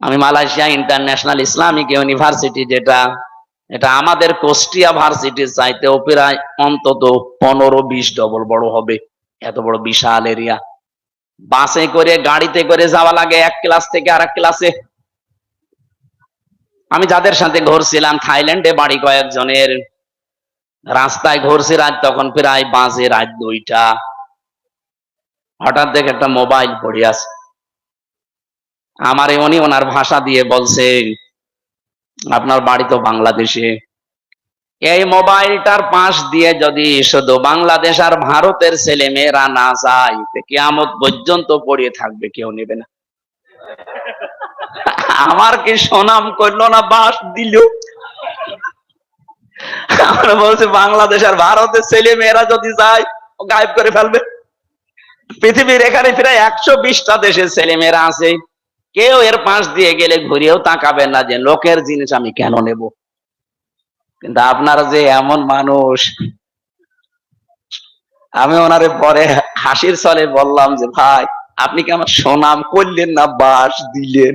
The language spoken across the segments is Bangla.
আমি মালয়েশিয়া ইন্টারন্যাশনাল ইসলামিক ইউনিভার্সিটি যেটা, এটা আমাদের কোস্টিয়া ভার্সিটির চাইতেও প্রায় অন্তত পনেরো বিশ ডবল বড় হবে। এত বড় বিশাল এরিয়া। বাসে করে, গাড়িতে করে যাওয়া লাগে এক ক্লাস থেকে আর ক্লাসে। আমি যাদের সাথে ঘুরছিলাম, থাইল্যান্ডে বাড়ি কয়েকজনের। রাস্তায় ঘুরছি রাত, তখন প্রায় বাজে রাত দুইটা। হঠাৎ দেখে একটা মোবাইল পড়ে আছে। আমার উনি ওনার ভাষা দিয়ে বলছে আপনার বাড়ি তো বাংলাদেশে। এই মোবাইলটার পাশ দিয়ে যদি শুধু বাংলাদেশ আর ভারতের ছেলে মেয়েরা না যায় কেয়ামত পর্যন্ত পড়িয়ে থাকবে, কেউ নেবে না। আমার কি সুনাম করল না বাস দিল? আমরা বলছি, বাংলাদেশ আর ভারতের ছেলে মেয়েরা যদি যায় গায়েব করে ফেলবে। পৃথিবীর এখানে প্রায় একশো বিশটা দেশের ছেলে মেয়েরা আছে। কেউ এর পাশ দিয়ে গেলে ঘুরিয়েও তাকাবে না যে লোকের জিনিস আমি কেন নেব? কিন্তু আপনারা যে এমন মানুষ, আমি ওনারে পরে হাসির ছলে বললাম যে, ভাই, আপনি কি আমার সোনাম করলেন না বাস দিলেন?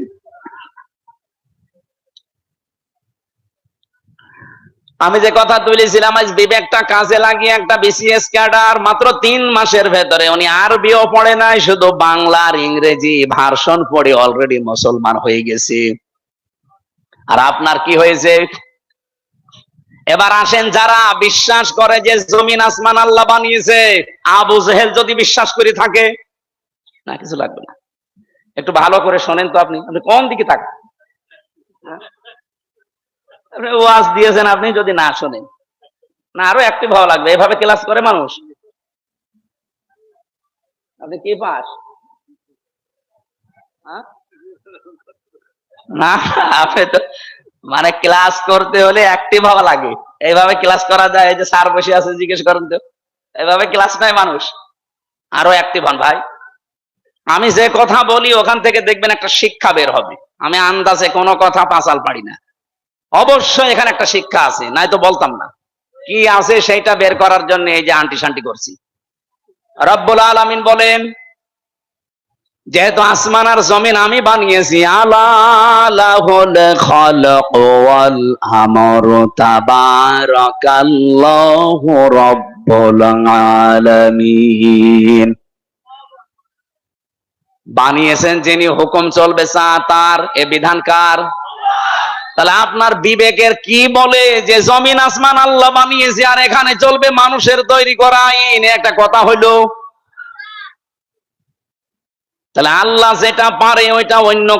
আমি যে কথা তুলেছিলাম, আজ বিবেকটা কাজে লাগিয়ে একটা বিসিএস ক্যাডার মাত্র তিন মাসের ভেতরে। উনি আরবিও পড়ে নাই, শুধু বাংলা আর ইংরেজি ভার্সন পড়ে অলরেডি মুসলমান হয়ে গেছে। আর আপনার কি হয়েছে? এবার আসেন যারা বিশ্বাস করে যে জমিন আসমান আল্লাহ বানিয়েছে, আবু জেহেল যদি বিশ্বাস করে থাকে, না, কিছু লাগবে না। একটু ভালো করে শোনেন তো আপনি কোন দিকে থাকেন? ওয়াজ দিয়েছেন, আপনি যদি না শোনেন। না, আরও অ্যাক্টিভ হওয়া লাগবে। এভাবে ক্লাস করে মানুষ? আপনি কি পাস? হ্যাঁ? না, আপনি তো মানে ক্লাস করতে হলে অ্যাক্টিভ হওয়া লাগে। এইভাবে ক্লাস করা যায় যে স্যার বসে আছে, জিজ্ঞেস করেন তো। এইভাবে ক্লাস নেয় মানুষ। আরও অ্যাক্টিভ হন ভাই। আমি যে কথা বলি, ওখান থেকে দেখবেন একটা শিক্ষা বের হবে। আমি আন্দাজে কোনো কথা পাঁচাল পারি না। অবশ্যই এখানে একটা শিক্ষা আছে, নাই তো বলতাম না। কি আছে সেইটা বের করার জন্য এই যে আন্টি শান্টি করছি। রব্বুল আলামিন বলেন, যেহেতু আসমান আর জমিন আমি বানিয়েছি আলাহুল বানিয়েছেন যিনি হুকুম চলবে চা, তার, এ বিধানকার তাহলে আপনার বিবেকের কি বলে যে জমিন আসমান আল্লাহ বানিয়েছে আর এখানে চলবে মানুষের তৈরি করা আইন? একটা কথা হইল, তাহলে আল্লাহ যেটা পারে ওইটা অন্য